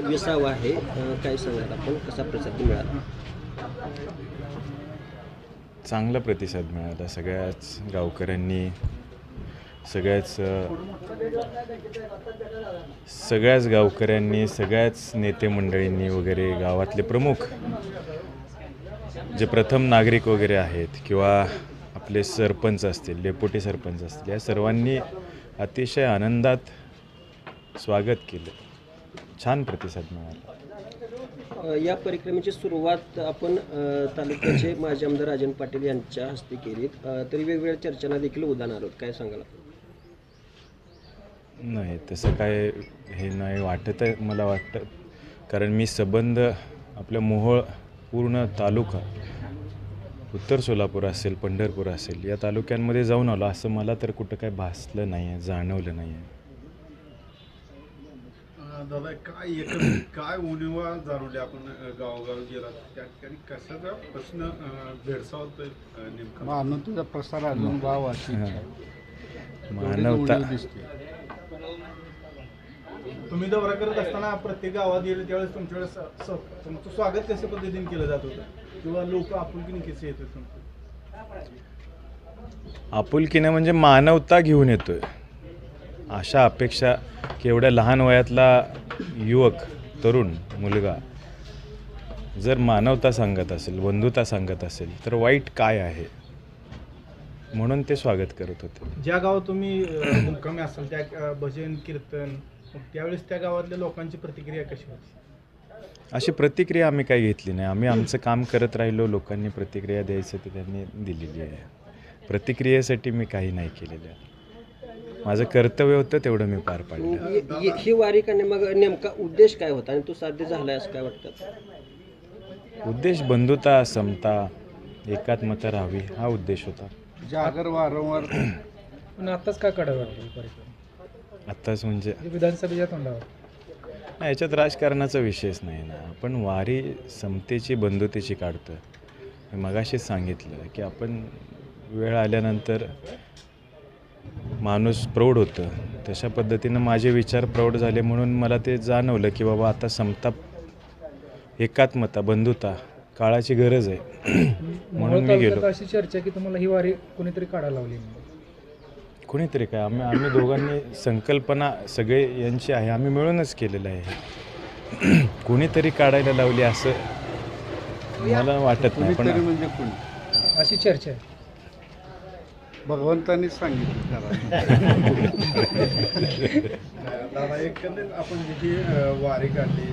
विसावा आहे. काय सांगाल आपण? कसा प्रतिसाद मिळाला? चांगला प्रतिसाद मिळाला. सगळ्याच गावकऱ्यांनी सगळ्याच सगळ्याच गावकऱ्यांनी सगळ्याच नेते मंडळींनी वगैरे गावातले प्रमुख जे प्रथम नागरिक वगैरे आहेत किंवा आपले सरपंच असतील डेप्युटी सरपंच असतील या सर्वांनी अतिशय आनंदात स्वागत केलं. छान प्रतिसाद मिळाला. या परिक्रमेची सुरुवात आपण तालुक्याचे माजी आमदार राजन पाटील यांच्या हस्ते केली तरी वेगवेगळ्या चर्चांना देखील उदाहरण आहोत काय सांगाल? नाही तसं काय हे नाही वाटत आहे मला वाटतं. कारण मी संबंध आपल्या मोहोळ पूर्ण तालुका उत्तर सोलापूर असेल पंढरपूर असेल या तालुक्यांमध्ये जाऊन आलो. असं मला तर कुठं काय भासलं नाही आहे जाणवलं नाही आहे दादा काय एकंदरीत काय उणीवा जाणवली आपण गावोगावी गेला त्या ठिकाणी कशाचा प्रश्न भेडसावतोय नेमका? मानवतेचा प्रसार अजून व्हावा अशी इच्छा आहे. एवढीच मानवता दिसते. तुम्ही दौरा करत असताना प्रत्येक गावात गेले त्यावेळेस तुमच्या वेळेस स- स- तुमचं स्वागत कशा पद्धतीने केलं जात होतं? किंवा लोक आपुलकीने कसे येत होते तुमचं? आपुलकीने म्हणजे मानवता घेऊन येतोय. अशा अपेक्षा की एवढ्या लहान वयातला युवक तरुण मुलगा जर मानवता सांगत असेल बंधुता सांगत असेल तर वाईट काय आहे? म्हणून ते स्वागत करत होते. ज्या गावात तुम्ही मुक्कामी असाल त्या भजन कीर्तन त्यावेळेस त्या गावातल्या लोकांची प्रतिक्रिया कशी होती? अशी प्रतिक्रिया आम्ही काही घेतली नाही. आम्ही आमचं काम करत राहिलो लोकांनी प्रतिक्रिया द्यायचं ते त्यांनी दिलेली आहे. प्रतिक्रियेसाठी मी काही नाही केलेलं आहे. माझं कर्तव्य होतं तेवढं मी पार पाडलं. हि- हि- वारी करणे मग नेमका उद्देश काय होता आणि तो साध्य झालाय असं काय वाटतं? उद्देश बंधुता समता एकात्मता राहावी हा उद्देश होता. जागर वारंवार. पण आताच का काढावं आत्ताच म्हणजे विधानसभेच्या तोंडावर. नाही, याच्यात राजकारणाचा विषयच नाही ना. आपण वारी समतेची बंधुतेची काढतो मी मगाशीच सांगितलं की आपण वेळ आल्यानंतर माणूस प्रौढ होतं. तशा पद्धतीनं माझे विचार प्रौढ झाले म्हणून मला ते जाणवलं की बाबा आता समता एकात्मता बंधुता काळाची गरज आहे. म्हणून मी गेलो. अशी चर्चा की तुम्हाला ही वारी कोणीतरी काढायला लावली. कोणीतरी काय? आम्ही आम्ही दोघांनी संकल्पना सगळे यांची आहे. आम्ही मिळूनच केलेलं आहे. कोणीतरी काढायला लावली असं मला वाटत नाही पण म्हणजे कुणी? अशी चर्चा आहे. भगवंतांनी सांगितलं करा दादा एकंदरीत आपण ही अं, वारी काढली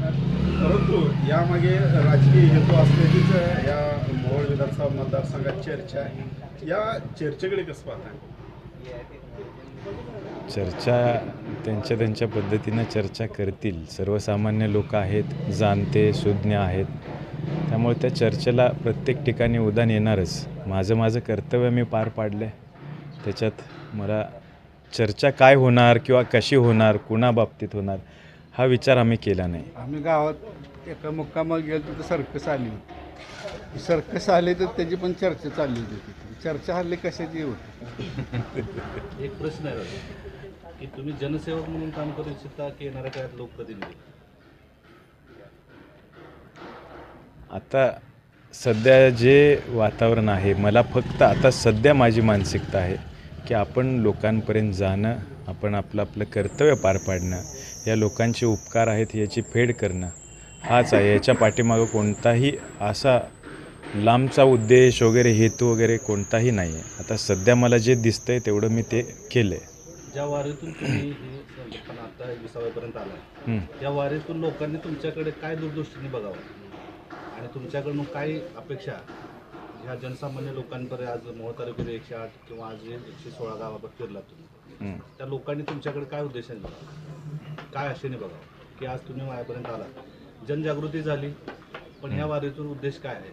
परंतु यामागे राजकीय हेतू असलेलीच अं, या मोहोळ विधानसभा मतदारसंघात चर्चा आहे. या चर्चेकडे कसं पाहताय? चर्चा त्यांच्या त्यांच्या पद्धतीनं चर्चा करतील. सर्वसामान्य लोक आहेत जाणते सुज्ञ आहेत. त्यामुळे त्या चर्चेला प्रत्येक ठिकाणी उदान येणारच. माझं माझं कर्तव्य मी पार पाडलं. आहे त्याच्यात मला चर्चा काय होणार किंवा कशी होणार कुणाबाबतीत होणार हा विचार आम्ही केला नाही. आम्ही गावात एका मुक्कामाला गेलो तर सर्कस आली होती. सर्कस आले तर त्याची पण चर्चा चालली होती तिथे. चर्चा हल्ली कशाची होती? एक प्रश्न आहे की तुम्ही जनसेवक म्हणून काम करू इच्छिता की येणाऱ्या काळात लोकप्रतिनिधी? आता सध्या जे वातावरण आहे मला फक्त आता सध्या माझी मानसिकता आहे की आपण लोकांपर्यंत जाणं आपण आपलं आपलं कर्तव्य पार पाडणं या लोकांचे उपकार आहेत याची फेड करणं हाच आहे. याच्या पाठीमागं कोणताही असा लांबचा उद्देश वगैरे हेतू वगैरे कोणताही नाही आहे. आता सध्या मला जे दिसतंय तेवढं मी ते केलं आहे ज्या वारीतून तुम्ही आता विसाव्यापर्यंत आलाय त्या वारीतून लोकांनी तुमच्याकडे काय दूरदृष्टीने बघावं? आणि तुमच्याकडून काय अपेक्षा? ह्या जनसामान्य लोकांपर्यंत आज मोहोळ तालुक्यात एकशे आठ किंवा आज जे एकशे सोळा गावावर फिरलात तुम्ही. त्या लोकांनी तुमच्याकडे काय उद्देशाने बघावं काय आशेने बघावं? की आज तुम्ही वायापर्यंत आला जनजागृती झाली पण ह्या वारीतून उद्देश काय आहे?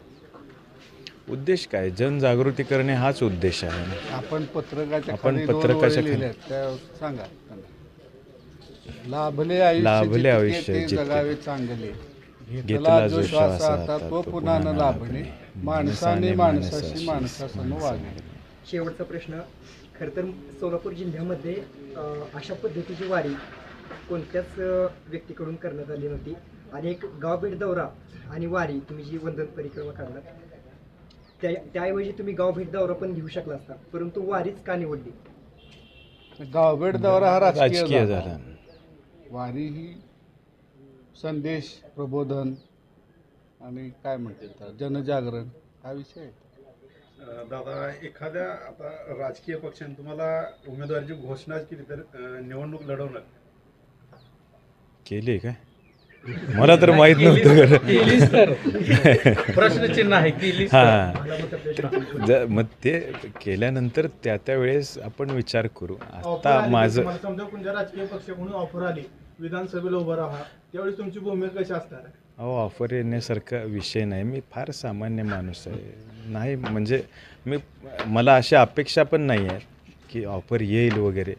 उद्देश काय? जनजागृती करणे हाच उद्देश आहे. आपण पत्रकाच्या आपण पत्रकाच्या सांगा. लाभले आयुष्य. जगावे चांगले. घेतला जो श्वास आता तो पुन्हा न लाभणे. माणसाने माणसाशी माणसासम वागणे. शेवटचा प्रश्न खरं तर सोलापूर जिल्ह्यामध्ये अशा पद्धतीची वारी कोणत्याच व्यक्तीकडून करण्यात आली नव्हती. आणि एक गावभेट दौरा आणि वारी तुम्ही जी वंदन परिक्रमा काढला त्या त्याऐवजी तुम्ही गावभेट दौरा पण घेऊ शकला असता परंतु वारीच का निवडली? गावभेट दौरा हा राजकीय झाला. वारी ही संदेश प्रबोधन आणि काय म्हणते जनजागरण हा विषय आहे. दादा एखाद्या आता राजकीय पक्षाने तुम्हाला उमेदवारीची घोषणा केली तर अं, निवडणूक लढवणार. केली काय? मला तर माहीत नव्हतं. केलीच तर. प्रश्नचिन्ह आहे तर. हां. ज- मग ते केल्यानंतर त्या त्या वेळेस आपण विचार करू. आता माझं तुम्हाला समजा कोणत्या राजकीय पक्षाकडून ऑफर आली? विधानसभेला उभं राहा. त्यावेळी तुमची भूमिका कशी असणार आहे? अहो ऑफर येण्यासारखा विषय नाही. मी फार सामान्य माणूस आहे. नाही म्हणजे मी मला अशा अपेक्षा पण नाही आहेत की ऑफर येईल वगैरे.